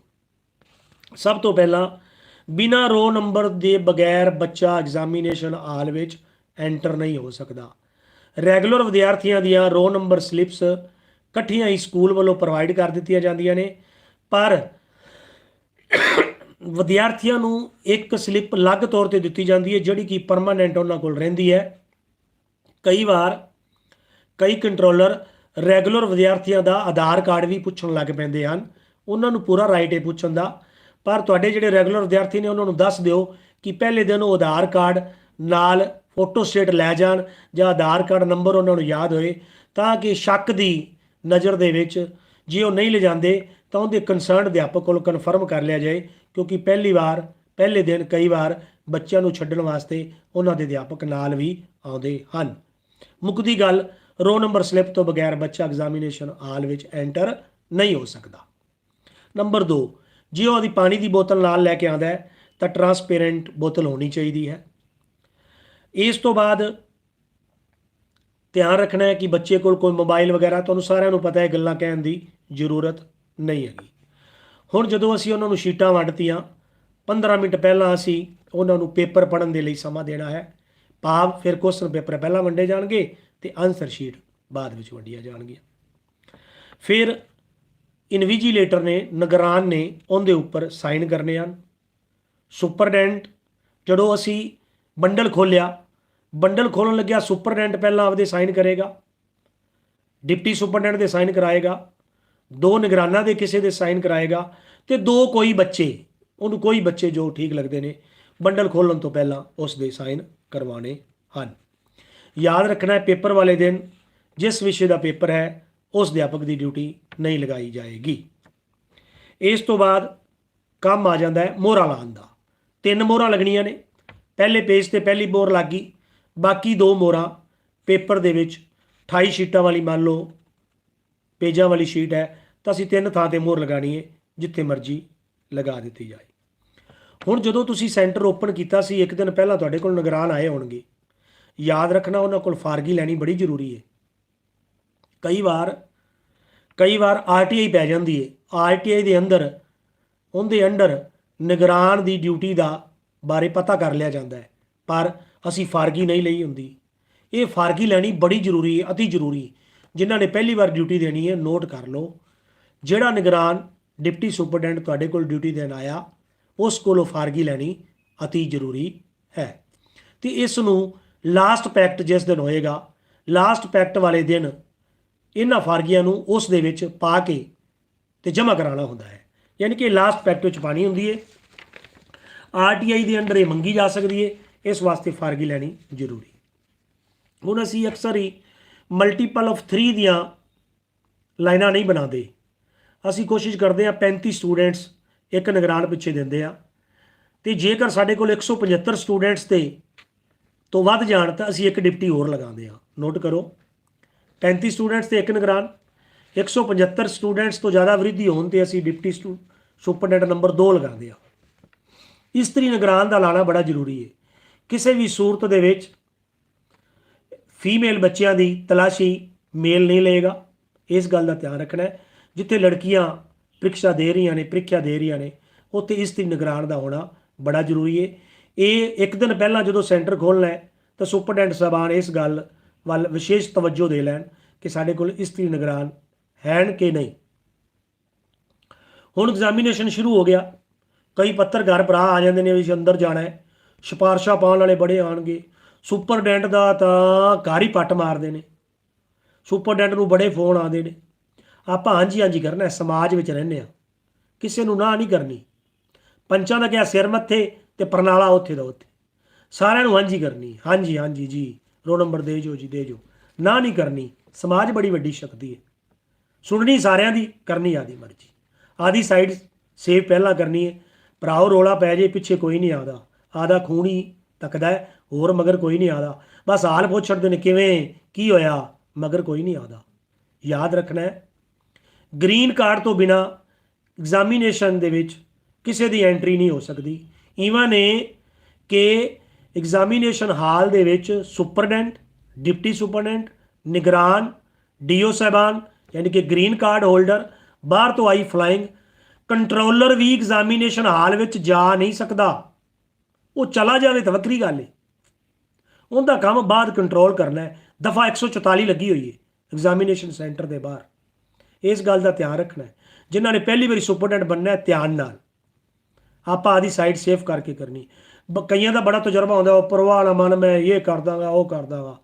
ਸਭ ਤੋਂ ਪਹਿਲਾਂ, ਬਿਨਾ ਰੋ ਨੰਬਰ ਦੇ ਬਗੈਰ ਬੱਚਾ ਐਗਜ਼ਾਮੀਨੇਸ਼ਨ ਹਾਲ ਵਿੱਚ ਐਂਟਰ ਨਹੀਂ ਹੋ ਸਕਦਾ। ਰੈਗੂਲਰ ਵਿਦਿਆਰਥੀਆਂ ਦੀਆਂ ਰੋ ਨੰਬਰ ਸਲਿੱਪਸ ਇਕੱਠੀਆਂ ਹੀ ਸਕੂਲ ਵੱਲੋਂ ਪ੍ਰੋਵਾਈਡ ਕਰ ਦਿੱਤੀਆਂ ਜਾਂਦੀਆਂ ਨੇ, ਪਰ ਵਿਦਿਆਰਥੀਆਂ ਨੂੰ ਇੱਕ ਸਲਿੱਪ ਅਲੱਗ ਤੌਰ ਤੇ ਦਿੱਤੀ ਜਾਂਦੀ ਹੈ, ਜਿਹੜੀ ਕਿ ਪਰਮਾਨੈਂਟ ਉਹਨਾਂ ਕੋਲ ਰਹਿੰਦੀ ਹੈ। ਕਈ ਵਾਰ ਕਈ ਕੰਟਰੋਲਰ ਰੈਗੂਲਰ ਵਿਦਿਆਰਥੀਆਂ ਦਾ ਆਧਾਰ ਕਾਰਡ ਵੀ ਪੁੱਛਣ ਲੱਗ ਪੈਂਦੇ ਹਨ। ਉਹਨਾਂ ਨੂੰ ਪੂਰਾ ਰਾਈਟ ਹੈ ਪੁੱਛਣ ਦਾ। ਪਰ ਤੁਹਾਡੇ ਜਿਹੜੇ ਰੈਗੂਲਰ ਵਿਦਿਆਰਥੀ ਨੇ ਉਹਨਾਂ ਨੂੰ ਦੱਸ ਦਿਓ ਕਿ ਪਹਿਲੇ ਦਿਨ ਉਹ ਆਧਾਰ ਕਾਰਡ ਨਾਲ ਫੋਟੋ ਸਟੇਟ ਲੈ ਜਾਣ ਜਾਂ ਆਧਾਰ ਕਾਰਡ ਨੰਬਰ ਉਹਨਾਂ ਨੂੰ ਯਾਦ ਹੋਏ ਤਾਂ ਕਿ ਸ਼ੱਕ ਦੀ ਨਜ਼ਰ ਦੇ ਵਿੱਚ ਜੇ ਉਹ ਨਹੀਂ ਲਿਜਾਂਦੇ ਤਾਂ ਉਹਦੇ ਕੰਸਰਨਡ ਅਧਿਆਪਕ ਕੋਲ ਕਨਫਰਮ ਕਰ ਲਿਆ ਜਾਏ ਕਿਉਂਕਿ ਪਹਿਲੀ ਵਾਰ, ਪਹਿਲੇ ਦਿਨ ਕਈ ਵਾਰ ਬੱਚਿਆਂ ਨੂੰ ਛੱਡਣ ਵਾਸਤੇ ਉਹਨਾਂ ਦੇ ਅਧਿਆਪਕ ਨਾਲ ਵੀ ਆਉਂਦੇ ਹਨ। ਮੁੱਕਦੀ ਗੱਲ ਰੋ ਨੰਬਰ ਸਲਿੱਪ ਤੋਂ ਬਗੈਰ ਬੱਚਾ ਐਗਜ਼ਾਮੀਨੇਸ਼ਨ ਹਾਲ ਵਿੱਚ ਐਂਟਰ ਨਹੀਂ ਹੋ ਸਕਦਾ। ਨੰਬਰ 2 ਜੇ ਉਹਦੀ ਪਾਣੀ ਦੀ ਬੋਤਲ ਨਾਲ ਲੈ ਕੇ ਆਉਂਦਾ ਹੈ, ਤਾਂ ਟਰਾਂਸਪੇਰੈਂਟ ਬੋਤਲ ਹੋਣੀ ਚਾਹੀਦੀ ਹੈ। ਇਸ ਤੋਂ ਬਾਅਦ ਧਿਆਨ ਰੱਖਣਾ ਹੈ ਕਿ ਬੱਚੇ ਕੋਲ ਕੋਈ ਮੋਬਾਈਲ ਵਗੈਰਾ, ਤੁਹਾਨੂੰ ਸਾਰਿਆਂ ਨੂੰ ਪਤਾ ਹੈ ਗੱਲਾਂ ਕਹਿਣ ਦੀ ਜ਼ਰੂਰਤ ਨਹੀਂ ਹੈਗੀ। ਹੁਣ ਜਦੋਂ ਅਸੀਂ ਉਹਨਾਂ ਨੂੰ ਸ਼ੀਟਾਂ ਵੰਡਤੀਆਂ 15 ਮਿੰਟ ਪਹਿਲਾਂ ਅਸੀਂ ਉਹਨਾਂ ਨੂੰ ਪੇਪਰ ਪੜਨ ਦੇ ਲਈ ਸਮਾਂ ਦੇਣਾ ਹੈ। ਭਾਵ ਫਿਰ ਕੁਐਸਚਨ ਪੇਪਰ ਪਹਿਲਾਂ ਵੰਡੇ ਜਾਣਗੇ ਤੇ ਆਨਸਰ ਸ਼ੀਟ ਬਾਅਦ ਵਿੱਚ ਵੰਡੀਆਂ ਜਾਣਗੀਆਂ। ਫਿਰ ਇਨਵੀਜੀਲੇਟਰ ਨੇ, ਨਿਗਰਾਨ ਨੇ ਉਹਦੇ ਉੱਪਰ ਸਾਈਨ ਕਰਨੇ ਹਨ। ਸੁਪਰਡੈਂਟ, ਜਦੋਂ ਅਸੀਂ ਬੰਡਲ ਖੋਲਿਆ, ਬੰਡਲ ਖੋਲਣ ਲੱਗਿਆ, ਸੁਪਰਡੈਂਟ ਪਹਿਲਾਂ ਆਪਦੇ ਸਾਈਨ ਕਰੇਗਾ। ਡਿਪਟੀ ਸੁਪਰਡੈਂਟ ਦੇ ਸਾਈਨ ਕਰਾਏਗਾ। ਦੋ ਨਿਗਰਾਨਾਂ ਦੇ ਕਿਸੇ ਦੇ ਸਾਈਨ ਕਰਾਏਗਾ ਤੇ ਦੋ ਕੋਈ ਬੱਚੇ, ਉਹਨੂੰ ਕੋਈ ਬੱਚੇ ਜੋ ਠੀਕ ਲੱਗਦੇ ਨੇ, ਬੰਡਲ ਖੋਲਣ ਤੋਂ ਪਹਿਲਾਂ ਉਸ ਦੇ ਸਾਈਨ ਕਰਵਾਉਣੇ ਹਨ। ਯਾਦ ਰੱਖਣਾ ਹੈ, ਪੇਪਰ ਵਾਲੇ ਦਿਨ, ਜਿਸ ਵਿਸ਼ੇ ਦਾ ਪੇਪਰ ਹੈ ਉਸ ਅਧਿਆਪਕ ਦੀ ਡਿਊਟੀ ਨਹੀਂ ਲਗਾਈ ਜਾਏਗੀ। ਇਸ ਤੋਂ ਬਾਅਦ ਕੰਮ ਆ ਜਾਂਦਾ ਹੈ ਮੋਹਰਾਂ ਲਾਉਣ ਦਾ। ਤਿੰਨ ਮੋਹਰਾਂ ਲੱਗਣੀਆਂ ਨੇ। ਪਹਿਲੇ ਪੇਜ ਤੇ ਪਹਿਲੀ ਮੋਹਰ ਲੱਗ ਗਈ। ਬਾਕੀ ਦੋ ਮੋਹਰਾਂ ਪੇਪਰ ਦੇ ਵਿੱਚ 28 ਸ਼ੀਟਾਂ ਵਾਲੀ ਮੰਨ ਲਓ, ਪੇਜਾਂ ਵਾਲੀ ਸ਼ੀਟ ਹੈ, ਤਾਂ ਅਸੀਂ ਤਿੰਨ ਥਾਂ ਤੇ ਮੋਹਰ ਲਗਾਣੀ ਹੈ, ਜਿੱਥੇ ਮਰਜ਼ੀ ਲਗਾ ਦਿੱਤੀ ਜਾਏ। ਹੁਣ ਜਦੋਂ ਤੁਸੀਂ ਸੈਂਟਰ ਓਪਨ ਕੀਤਾ ਸੀ, ਇੱਕ ਦਿਨ ਪਹਿਲਾਂ ਤੁਹਾਡੇ ਕੋਲ ਨਿਗਰਾਨ ਆਏ ਹੋਣਗੇ। ਯਾਦ ਰੱਖਣਾ ਉਹਨਾਂ ਕੋਲ ਫਾਰਗੀ ਲੈਣੀ ਬੜੀ ਜ਼ਰੂਰੀ ਹੈ। ਕਈ ਵਾਰ ਕਈ ਵਾਰ ਆਰਟੀਆਈ ਪੈ ਜਾਂਦੀ ਹੈ ਆਰਟੀਆਈ ਦੇ ਅੰਦਰ, ਉਹਦੇ ਅੰਡਰ ਨਿਗਰਾਨ ਦੀ ਡਿਊਟੀ ਦਾ ਬਾਰੇ ਪਤਾ ਕਰ ਲਿਆ ਜਾਂਦਾ ਹੈ। ਪਰ ਅਸੀਂ ਫਾਰਗੀ ਨਹੀਂ ਲਈ ਹੁੰਦੀ। ਇਹ ਫਾਰਗੀ ਲੈਣੀ ਬੜੀ ਜ਼ਰੂਰੀ ਹੈ ਅਤੀ ਜ਼ਰੂਰੀ ਜਿਨ੍ਹਾਂ ਨੇ ਪਹਿਲੀ ਵਾਰ ਡਿਊਟੀ ਦੇਣੀ ਹੈ ਨੋਟ ਕਰ ਲਓ। ਜਿਹੜਾ ਨਿਗਰਾਨ ਡਿਪਟੀ ਸੁਪਰਡੈਂਟ ਤੁਹਾਡੇ ਕੋਲ ਡਿਊਟੀ ਦੇਣ ਆਇਆ, ਉਸ ਕੋਲੋਂ ਫਾਰਗੀ ਲੈਣੀ ਅਤੀ ਜ਼ਰੂਰੀ ਹੈ। ਤੇ ਇਸ ਨੂੰ ਲਾਸਟ ਪੈਕਟ ਜਿਸ ਦਿਨ ਹੋਏਗਾ, ਲਾਸਟ ਪੈਕਟ ਵਾਲੇ ਦਿਨ ਇਹਨਾਂ ਫਾਰਗੀਆਂ ਨੂੰ ਉਸ ਦੇ ਵਿੱਚ ਪਾ ਕੇ ਤੇ ਜਮ੍ਹਾਂ ਕਰਾਉਣਾ ਹੁੰਦਾ ਹੈ। ਯਾਨੀ ਕਿ ਲਾਸਟ ਪੈਕਟ ਵਿੱਚ ਪਾਣੀ ਹੁੰਦੀ ਹੈ ਆਰਟੀਆਈ ਦੇ ਅੰਡਰ ਇਹ ਮੰਗੀ ਜਾ ਸਕਦੀ ਹੈ ਇਸ ਵਾਸਤੇ ਫਾਰਗੀ ਲੈਣੀ ਜ਼ਰੂਰੀ। ਹੁਣ ਅਸੀਂ ਅਕਸਰ ਹੀ ਮਲਟੀਪਲ ਆਫ 3 ਦੀਆਂ ਲਾਈਨਾਂ ਨਹੀਂ ਬਣਾਉਂਦੇ। ਅਸੀਂ ਕੋਸ਼ਿਸ਼ ਕਰਦੇ ਹਾਂ 35 ਸਟੂਡੈਂਟਸ ਇੱਕ ਨਿਗਰਾਨ ਪਿੱਛੇ ਦਿੰਦੇ ਆ ਤੇ ਜੇਕਰ ਸਾਡੇ ਕੋਲ 175 ਸਟੂਡੈਂਟਸ ਤੇ ਤੋਂ ਵੱਧ ਜਾਣ ਤਾਂ ਅਸੀਂ ਇੱਕ ਡਿਪਟੀ ਹੋਰ ਲਗਾਉਂਦੇ ਆ ਨੋਟ ਕਰੋ। 35 ਸਟੂਡੈਂਟਸ ਤੇ ਇੱਕ ਨਿਗਰਾਨ 175 ਸਟੂਡੈਂਟਸ ਤੋਂ ਜ਼ਿਆਦਾ ਵ੍ਰਿਧੀ ਹੋਣ ਤੇ ਅਸੀਂ ਡਿਪਟੀ ਸਟੂ, ਸੁਪਰਡੈਂਟ ਨੰਬਰ 2 ਲਗਾਉਂਦੇ ਆ ਇਸਤਰੀ ਨਿਗਰਾਨ ਦਾ ਲਾਣਾ ਬੜਾ ਜ਼ਰੂਰੀ ਹੈ। ਕਿਸੇ ਵੀ ਸੂਰਤ ਦੇ ਵਿੱਚ ਫੀਮੇਲ ਬੱਚਿਆਂ ਦੀ ਤਲਾਸ਼ੀ ਮੇਲ ਨਹੀਂ ਲਏਗਾ। ਇਸ ਗੱਲ ਦਾ ਧਿਆਨ ਰੱਖਣਾ ਹੈ। ਜਿੱਥੇ ਲੜਕੀਆਂ ਪ੍ਰੀਖਿਆ ਦੇ ਰਹੀਆਂ ਨੇ, ਪ੍ਰੀਖਿਆ ਦੇ ਰਹੀਆਂ ਨੇ, ਉੱਥੇ ਇਸਤਰੀ ਨਿਗਰਾਨ ਦਾ ਹੋਣਾ ਬੜਾ ਜ਼ਰੂਰੀ ਹੈ। ਇਹ ਇੱਕ ਦਿਨ ਪਹਿਲਾਂ ਜਦੋਂ ਸੈਂਟਰ ਖੋਲਣਾ ਹੈ, ਤਾਂ ਸੁਪਰਡੈਂਟ ਸਾਹਿਬਾਨ ਇਸ ਗੱਲ ਵੱਲ ਵਿਸ਼ੇਸ਼ ਤਵੱਜੋ ਦੇ ਲੈਣ ਕਿ ਸਾਡੇ ਕੋਲ ਇਸਤਰੀ ਨਿਗਰਾਨ ਹੈਨ ਕਿ ਨਹੀਂ। ਹੁਣ ਐਗਜ਼ਾਮੀਨੇਸ਼ਨ ਸ਼ੁਰੂ ਹੋ ਗਿਆ। ਕਈ ਪੱਤਰਕਾਰ ਭਰਾ ਆ ਜਾਂਦੇ ਨੇ ਵੀ ਅਸੀਂ ਅੰਦਰ ਜਾਣਾ ਹੈ। ਸਿਫਾਰਸ਼ਾਂ ਪਾਉਣ ਵਾਲੇ ਬੜੇ ਆਣਗੇ ਸੁਪਰਡੈਂਟ ਦਾ ਤਾਂ ਘਰ ਹੀ ਪੱਟ ਮਾਰਦੇ ਨੇ। ਸੁਪਰਡੈਂਟ ਨੂੰ ਬੜੇ ਫੋਨ ਆਉਂਦੇ ਨੇ। ਆਪਾਂ ਹਾਂਜੀ ਹਾਂਜੀ ਕਰਨਾ ਸਮਾਜ ਵਿੱਚ ਰਹਿੰਦੇ ਆ ਕਿਸੇ ਨੂੰ ਨਾ ਨਹੀਂ ਕਰਨੀ। ਪੰਚਾਂ ਦਾ ਕਿਹਾ ਸਿਰ ਮੱਥੇ ਤੇ ਪ੍ਰਣਾਲਾ ਉੱਥੇ ਦਾ ਉੱਥੇ। ਸਾਰਿਆਂ ਨੂੰ ਹਾਂਜੀ ਕਰਨੀ ਹਾਂਜੀ ਹਾਂਜੀ ਜੀ। ਰੋਲ ਨੰਬਰ ਦੇ ਜੋ ਜੀ ਦੇ ਜੋ। ਨਾ ਨਹੀਂ ਕਰਨੀ ਸਮਾਜ ਬੜੀ ਵੱਡੀ ਸ਼ਕਤੀ ਹੈ। ਸੁਣਨੀ ਸਾਰਿਆਂ ਦੀ ਕਰਨੀ ਆਦੀ ਮਰਜ਼ੀ। ਆਦੀ ਸਾਈਡ ਸੇਵ ਪਹਿਲਾਂ ਕਰਨੀ ਹੈ। ਭਰਾਓ ਰੋਲਾ ਪੈ ਜੇ ਪਿੱਛੇ ਕੋਈ ਨਹੀਂ ਆਦਾ ਆਦਾ ਖੂਨ ਹੀ ਤੱਕਦਾ ਹੈ, ਹੋਰ ਮਗਰ ਕੋਈ ਨਹੀਂ ਆਦਾ ਬਸ ਹਾਲ ਪੁੱਛ ਛੱਡਦੇ ਨੇ ਕਿਵੇਂ ਕੀ ਹੋਇਆ? ਮਗਰ ਕੋਈ ਨਹੀਂ ਆਦਾ ਯਾਦ ਰੱਖਣਾ ਹੈ। ਗ੍ਰੀਨ ਕਾਰਡ ਤੋਂ ਬਿਨਾ ਐਗਜ਼ਾਮੀਨੇਸ਼ਨ ਦੇ ਵਿੱਚ ਕਿਸੇ ਦੀ ਐਂਟਰੀ ਨਹੀਂ ਹੋ ਸਕਦੀ। ਈਵਨ ਨੇ ਕਿ ਐਗਜ਼ਾਮੀਨੇਸ਼ਨ ਹਾਲ ਦੇ ਵਿੱਚ ਸੁਪਰਡੈਂਟ, ਡਿਪਟੀ ਸੁਪਰਡੈਂਟ, ਨਿਗਰਾਨ, ਡੀਓ ਸਾਹਿਬਾਨ, ਯਾਨੀ ਕਿ ਗ੍ਰੀਨ ਕਾਰਡ ਹੋਲਡਰ, ਬਾਹਰ ਤੋਂ ਆਈ ਫਲਾਈਂਗ ਕੰਟਰੋਲਰ ਵੀ ਐਗਜ਼ਾਮੀਨੇਸ਼ਨ ਹਾਲ ਵਿੱਚ ਜਾ ਨਹੀਂ ਸਕਦਾ। ਉਹ ਚਲਾ ਜਾਵੇ ਤਾਂ ਵੱਖਰੀ ਗੱਲ ਹੈ ਉਹਦਾ ਕੰਮ ਬਾਅਦ ਕੰਟਰੋਲ ਕਰਨਾ ਹੈ। ਦਫਾ 144 ਲੱਗੀ ਹੋਈ ਹੈ ਐਗਜ਼ਾਮੀਨੇਸ਼ਨ ਸੈਂਟਰ ਦੇ ਬਾਹਰ। ਇਸ ਗੱਲ ਦਾ ਧਿਆਨ ਰੱਖਣਾ ਹੈ। ਜਿਨ੍ਹਾਂ ਨੇ ਪਹਿਲੀ ਵਾਰੀ ਸੁਪਰਡੈਂਟ ਬਣਨਾ ਹੈ, ਧਿਆਨ ਨਾਲ। ਆਪਾਂ ਆਦੀ ਸਾਈਡ ਸੇਫ ਕਰਕੇ ਕਰਨੀ। ਕਈਆਂ ਦਾ ਬੜਾ ਤਜਰਬਾ ਹੁੰਦਾ, ਉਹ ਪਰਵਾਹ ਨਾ ਮਨ ਮੈਂ ਇਹ ਕਰ ਦਾਂਗਾ ਉਹ ਕਰ ਦਾਂਗਾ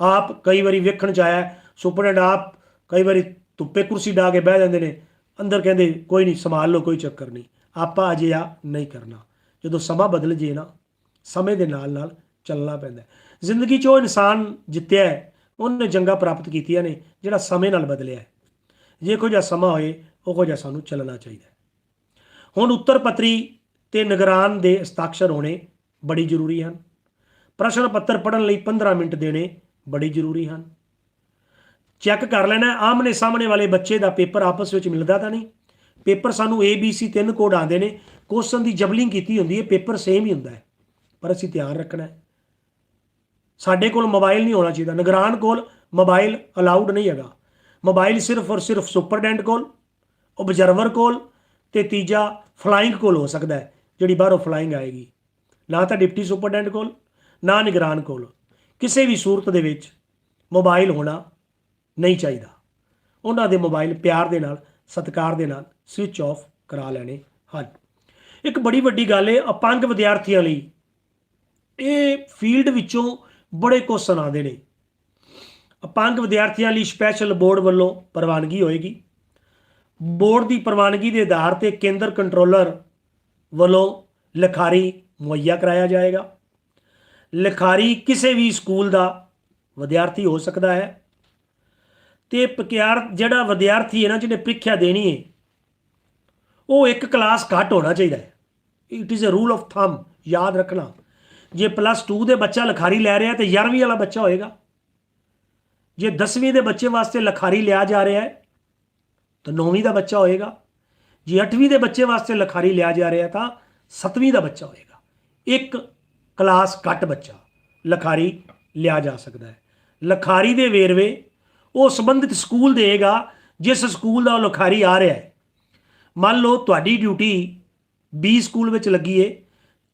ਆਪ ਕਈ ਵਾਰੀ ਵੇਖਣ ਚ ਆਇਆ ਸੁਪਰਡੈਂਟ ਆਪ ਕਈ ਵਾਰੀ ਧੁੱਪੇ ਕੁਰਸੀ ਢਾ ਕੇ ਬਹਿ ਜਾਂਦੇ ਨੇ, ਅੰਦਰ ਕਹਿੰਦੇ, ਕੋਈ ਨਹੀਂ ਸੰਭਾਲ ਲਓ, ਕੋਈ ਚੱਕਰ ਨਹੀਂ ਆਪਾਂ ਅਜੇ ਆ ਨਹੀਂ ਕਰਨਾ। ਜਦੋਂ ਸਮਾਂ ਬਦਲ ਜੇ ਨਾ, ਸਮੇਂ ਦੇ ਨਾਲ ਨਾਲ ਚੱਲਣਾ ਪੈਂਦਾ ਜ਼ਿੰਦਗੀ 'ਚ ਉਹ ਇਨਸਾਨ ਜਿੱਤਿਆ ਉਹਨੇ ਜੰਗਾਂ ਪ੍ਰਾਪਤ ਕੀਤੀਆਂ ਨੇ, ਜਿਹੜਾ ਸਮੇਂ ਨਾਲ ਬਦਲਿਆ ਜੇ ਕੋਈ ਜਿਹਾ ਸਮਾਂ ਹੋਏ, ਉਹ ਜਿਹਾ ਸਾਨੂੰ ਚੱਲਣਾ ਚਾਹੀਦਾ ਹੁਣ ਉੱਤਰ ਪੱਤਰੀ ਤੇ ਨਿਗਰਾਨ ਦੇ ਹਸਤਾਖਰ ਹੋਣੇ ਬੜੀ ਜ਼ਰੂਰੀ ਹਨ। ਪ੍ਰਸ਼ਨ ਪੱਤਰ ਪੜ੍ਹਨ ਲਈ 15 ਮਿੰਟ ਦੇਣੇ ਬੜੀ ਜ਼ਰੂਰੀ ਹਨ। ਚੈੱਕ ਕਰ ਲੈਣਾ ਆਮਨੇ ਸਾਹਮਣੇ ਵਾਲੇ ਬੱਚੇ ਦਾ ਪੇਪਰ ਆਪਸ ਵਿੱਚ ਮਿਲਦਾ ਤਾਂ ਨਹੀਂ। ਪੇਪਰ ਸਾਨੂੰ ਏ ਬੀ ਸੀ ਤਿੰਨ ਕੋਡ ਆਉਂਦੇ ਨੇ। ਕੁਐਸਚਨ ਦੀ ਜਬਲਿੰਗ ਕੀਤੀ ਹੁੰਦੀ ਹੈ, ਪੇਪਰ ਸੇਮ ਹੀ ਹੁੰਦਾ ਹੈ। ਪਰ ਅਸੀਂ ਧਿਆਨ ਰੱਖਣਾ ਹੈ। ਸਾਡੇ ਕੋਲ ਮੋਬਾਈਲ ਨਹੀਂ ਹੋਣਾ ਚਾਹੀਦਾ। ਨਿਗਰਾਨ ਕੋਲ ਮੋਬਾਈਲ ਅਲਾਉਡ ਨਹੀਂ ਹੈਗਾ। ਮੋਬਾਈਲ ਸਿਰਫ ਔਰ ਸਿਰਫ ਸੁਪਰਡੈਂਟ ਕੋਲ ਓਬਜ਼ਰਵਰ ਕੋਲ ਤੇ ਤੀਜਾ ਫਲਾਈਂਗ ਕੋਲ ਹੋ ਸਕਦਾ ਹੈ। ਜਿਹੜੀ ਬਾਹਰੋਂ ਫਲਾਈਂਗ ਆਏਗੀ। ਨਾ ਤਾਂ ਡਿਪਟੀ ਸੁਪਰਡੈਂਟ ਕੋਲ, ਨਾ ਨਿਗਰਾਨ ਕੋਲ। ਕਿਸੇ ਵੀ ਸੂਰਤ ਦੇ ਵਿੱਚ ਮੋਬਾਈਲ ਹੋਣਾ ਨਹੀਂ ਚਾਹੀਦਾ। ਉਹਨਾਂ ਦੇ ਮੋਬਾਈਲ ਪਿਆਰ ਦੇ ਨਾਲ, ਸਤਿਕਾਰ ਦੇ ਨਾਲ ਸਵਿਚ ਆਫ ਕਰਾ ਲੈਣੇ ਹਨ। ਇੱਕ ਬੜੀ ਵੱਡੀ ਗੱਲ ਹੈ ਅਪੰਗ ਵਿਦਿਆਰਥੀਆਂ ਲਈ ਇਹ ਫੀਲਡ ਵਿੱਚੋਂ ਬੜੇ ਕੁਐਸਚਨ ਆਉਂਦੇ ਨੇ। ਅਪੰਗ ਵਿਦਿਆਰਥੀਆਂ ਲਈ ਸਪੈਸ਼ਲ ਬੋਰਡ ਵੱਲੋਂ ਪ੍ਰਵਾਨਗੀ ਹੋਏਗੀ। ਬੋਰਡ ਦੀ ਪ੍ਰਵਾਨਗੀ ਦੇ ਆਧਾਰ ਤੇ ਕੇਂਦਰ ਕੰਟਰੋਲਰ ਵੱਲੋਂ ਲਿਖਾਰੀ ਮੁਹੱਈਆ ਕਰਾਇਆ ਜਾਏਗਾ। ਲਿਖਾਰੀ ਕਿਸੇ ਵੀ ਸਕੂਲ ਦਾ ਵਿਦਿਆਰਥੀ ਹੋ ਸਕਦਾ ਹੈ। ਤੇ ਪਕਿਆਰ ਜਿਹੜਾ ਵਿਦਿਆਰਥੀ ਹੈ ਨਾ, ਜਿਹਨੇ ਪ੍ਰੀਖਿਆ ਦੇਣੀ ਹੈ, ਉਹ ਇੱਕ ਕਲਾਸ ਘੱਟ ਹੋਣਾ ਚਾਹੀਦਾ ਹੈ। It is a rule of thumb ਯਾਦ ਰੱਖਣਾ। ਜੇ ਪਲੱਸ 2 ਦੇ ਬੱਚਾ ਲਿਖਾਰੀ ਲੈ ਰਿਹਾ ਤੇ 11ਵੀਂ ਵਾਲਾ ਬੱਚਾ ਹੋਏਗਾ। ਜੇ 10ਵੀਂ ਦੇ ਬੱਚੇ ਵਾਸਤੇ ਲਿਖਾਰੀ ਲਿਆ ਜਾ ਰਿਹਾ ਹੈ, ਤਾਂ 9ਵੀਂ ਦਾ ਬੱਚਾ ਹੋਏਗਾ। ਜੇ 8ਵੀਂ ਦੇ ਬੱਚੇ ਵਾਸਤੇ ਲਿਖਾਰੀ ਲਿਆ ਜਾ ਰਿਹਾ ਤਾਂ 7ਵੀਂ ਦਾ ਬੱਚਾ ਹੋਏਗਾ। ਇੱਕ ਕਲਾਸ ਘੱਟ ਬੱਚਾ ਲਖਾਰੀ ਲਿਆ ਜਾ ਸਕਦਾ ਹੈ। ਲਖਾਰੀ ਦੇ ਵੇਰਵੇ ਉਹ ਸੰਬੰਧਿਤ ਸਕੂਲ ਦੇਗਾ ਜਿਸ ਸਕੂਲ ਦਾ ਉਹ ਲਿਖਾਰੀ ਆ ਰਿਹਾ ਹੈ। ਮੰਨ ਲਓ ਤੁਹਾਡੀ ਡਿਊਟੀ ਬੀ ਸਕੂਲ ਵਿੱਚ ਲੱਗੀ ਏ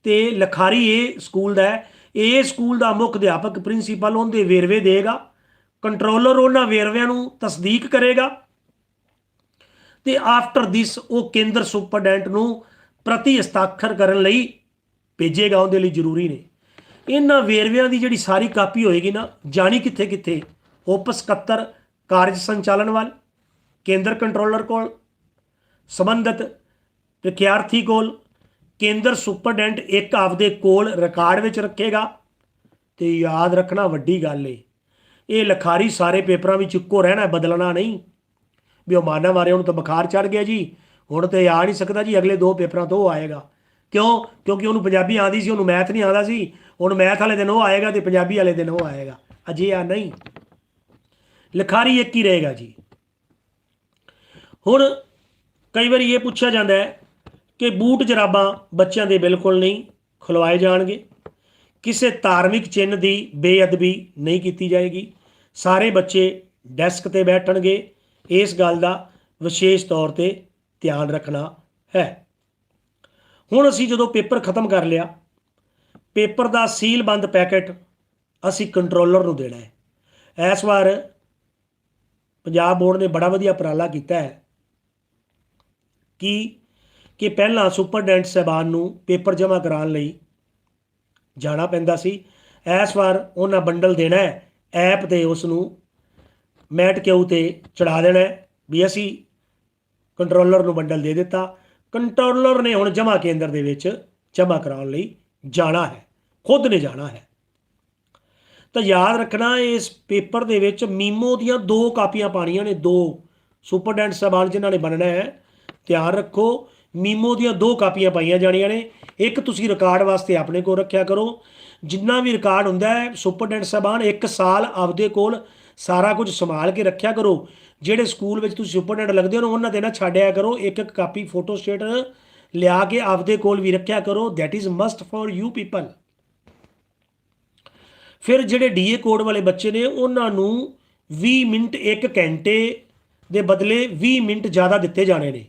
ਤੇ ਲਖਾਰੀ ਇਹ ਸਕੂਲ ਦਾ ਹੈ। ਇਹ ਸਕੂਲ ਦਾ ਮੁੱਖ ਅਧਿਆਪਕ ਪ੍ਰਿੰਸੀਪਲ ਉਹਦੇ ਵੇਰਵੇ ਦੇਗਾ ਕੰਟਰੋਲਰ ਉਹਨਾਂ ਵੇਰਵਿਆਂ ਨੂੰ ਤਸਦੀਕ ਕਰੇਗਾ। ਤੇ ਆਫਟਰ ਦਿਸ ਉਹ ਕੇਂਦਰ ਸੁਪਰਡੈਂਟ ਨੂੰ ਪ੍ਰਤੀ ਹਸਤਾਖਰ ਕਰਨ ਲਈ ਭੇਜੇਗਾ, ਉਹਦੇ ਲਈ ਜ਼ਰੂਰੀ ਨੇ। ਇਹਨਾਂ ਵੇਰਵਿਆਂ ਦੀ ਜਿਹੜੀ ਸਾਰੀ ਕਾਪੀ ਹੋਏਗੀ ਨਾ, ਜਾਣੀ ਕਿੱਥੇ ਕਿੱਥੇ? ਉਪ ਸਕੱਤਰ, ਕਾਰਜ ਸੰਚਾਲਨ ਵੱਲ, ਕੇਂਦਰ ਕੰਟਰੋਲਰ ਕੋਲ, ਸੰਬੰਧਿਤ ਵਿਦਿਆਰਥੀ ਕੋਲ, ਕੇਂਦਰ ਸੁਪਰਡੈਂਟ ਇੱਕ ਆਪਦੇ ਕੋਲ ਰਿਕਾਰਡ ਵਿੱਚ ਰੱਖੇਗਾ। ਤੇ ਯਾਦ ਰੱਖਣਾ ਵੱਡੀ ਗੱਲ ਏ। ਇਹ ਲਿਖਾਰੀ ਸਾਰੇ ਪੇਪਰਾਂ ਵਿੱਚ ਇੱਕੋ ਰਹਿਣਾ, ਬਦਲਣਾ ਨਹੀਂ। ਵੀ ਉਹ ਮਾਨਾ ਮਾਰੇ, ਉਹਨੂੰ ਤਾਂ ਬੁਖਾਰ ਚੜ ਗਿਆ ਜੀ। ਹੁਣ ਤੇ ਆ ਨਹੀਂ ਸਕਦਾ ਜੀ, ਅਗਲੇ ਦੋ ਪੇਪਰਾਂ ਤੋਂ ਉਹ ਆਏਗਾ। ਕਿਉਂ? ਕਿਉਂਕਿ ਉਹਨੂੰ ਪੰਜਾਬੀ ਆਉਂਦੀ ਸੀ, ਉਹਨੂੰ ਮੈਥ ਨਹੀਂ ਆਉਂਦਾ ਸੀ। ਹੁਣ ਮੈਥ ਵਾਲੇ ਦਿਨ ਉਹ ਆਏਗਾ ਤੇ ਪੰਜਾਬੀ ਵਾਲੇ ਦਿਨ ਉਹ ਆਏਗਾ। ਅਜੇ ਆ ਨਹੀਂ। ਲਿਖਾਰੀ ਇੱਕ ਹੀ ਰਹੇਗਾ ਜੀ। ਹੁਣ ਕਈ ਵਾਰੀ ਇਹ ਪੁੱਛਿਆ ਜਾਂਦਾ ਹੈ ਕਿ ਬੂਟ ਜਰਾਬਾਂ ਬੱਚਿਆਂ ਦੇ ਬਿਲਕੁਲ ਨਹੀਂ ਖੁਲਵਾਏ ਜਾਣਗੇ। ਕਿਸੇ ਧਾਰਮਿਕ ਚਿੰਨ੍ਹ ਦੀ ਬੇਅਦਬੀ ਨਹੀਂ ਕੀਤੀ ਜਾਏਗੀ। ਸਾਰੇ ਬੱਚੇ ਡੈਸਕ ਤੇ ਬੈਠਣਗੇ। ਇਸ ਗੱਲ ਦਾ ਵਿਸ਼ੇਸ਼ ਤੌਰ ਤੇ ਧਿਆਨ ਰੱਖਣਾ ਹੈ। ਹੁਣ ਅਸੀਂ ਜਦੋਂ ਪੇਪਰ ਖਤਮ ਕਰ ਲਿਆ, ਪੇਪਰ ਦਾ ਸੀਲ ਬੰਦ ਪੈਕੇਟ ਅਸੀਂ ਕੰਟਰੋਲਰ ਨੂੰ ਦੇਣਾ ਹੈ। ਇਸ ਵਾਰ ਪੰਜਾਬ ਬੋਰਡ ਨੇ ਬੜਾ ਵਧੀਆ ਉਪਰਾਲਾ ਕੀਤਾ ਹੈ ਕਿ ਕਿ ਪਹਿਲਾਂ ਸੁਪਰਡੈਂਟ ਸਾਹਿਬਾਨ ਨੂੰ ਪੇਪਰ ਜਮ੍ਹਾਂ ਕਰਾਉਣ ਲਈ ਜਾਣਾ ਪੈਂਦਾ ਸੀ। ਇਸ ਵਾਰ ਉਹਨਾਂ ਬੰਡਲ ਦੇਣਾ ਹੈ, ਐਪ ਤੇ ਉਸ ਨੂੰ ਮੈਟ ਕਿਊ ਤੇ ਚੜਾ ਦੇਣਾ ਵੀ ਅਸੀਂ ਕੰਟਰੋਲਰ ਨੂੰ ਬੰਡਲ ਦੇ ਦਿੱਤਾ। ਕੰਟਰੋਲਰ ਨੇ ਹੁਣ ਜਮ੍ਹਾਂ ਕੇਂਦਰ ਦੇ ਵਿੱਚ ਜਮ੍ਹਾਂ ਕਰਾਉਣ ਲਈ ਜਾਣਾ ਹੈ, ਖੁਦ ਨੇ ਜਾਣਾ ਹੈ। ਤਾਂ ਯਾਦ ਰੱਖਣਾ, ਇਸ ਪੇਪਰ ਦੇ ਵਿੱਚ ਮੀਮੋ ਦੀਆਂ ਦੋ ਕਾਪੀਆਂ ਪਾਣੀਆਂ ਨੇ, ਦੋ ਸੁਪਰਡੈਂਟ ਸਾਹਿਬਾਨ ਜਿਨ੍ਹਾਂ ਨੇ ਬਣਨਾ ਹੈ। ਧਿਆਨ ਰੱਖੋ, ਮੀਮੋ ਦੀਆਂ ਦੋ ਕਾਪੀਆਂ ਪਾਈਆਂ ਜਾਣੀਆਂ ਨੇ, ਇੱਕ ਤੁਸੀਂ ਰਿਕਾਰਡ ਵਾਸਤੇ ਆਪਣੇ ਕੋਲ ਰੱਖਿਆ ਕਰੋ। ਜਿੰਨਾ ਵੀ ਰਿਕਾਰਡ ਹੁੰਦਾ ਹੈ, ਸੁਪਰਡੈਂਟ ਸਾਹਿਬਾਨ ਇੱਕ ਸਾਲ ਆਪਦੇ ਕੋਲ ਸਾਰਾ ਕੁਝ ਸੰਭਾਲ ਕੇ ਰੱਖਿਆ ਕਰੋ। ਜਿਹੜੇ ਸਕੂਲ ਵਿੱਚ ਤੁਸੀਂ ਸੁਪਰਡੈਂਟ ਲੱਗਦੇ ਹੋ ਉਹਨਾਂ ਤੇ ਨਾ ਛੱਡਿਆ ਕਰੋ। ਇੱਕ ਇੱਕ ਕਾਪੀ, ਫੋਟੋ ਸਟੇਟ ਲਿਆ ਕੇ ਆਪਦੇ ਕੋਲ ਵੀ ਰੱਖਿਆ ਕਰੋ। That is must for you people ਫਿਰ ਜਿਹੜੇ ਡੀਏ ਕੋਡ ਵਾਲੇ ਬੱਚੇ ਨੇ, ਉਹਨਾਂ ਨੂੰ 20 ਮਿੰਟ 1 ਘੰਟੇ ਦੇ ਬਦਲੇ 20 ਮਿੰਟ ਜ਼ਿਆਦਾ ਦਿੱਤੇ ਜਾਣੇ ਨੇ।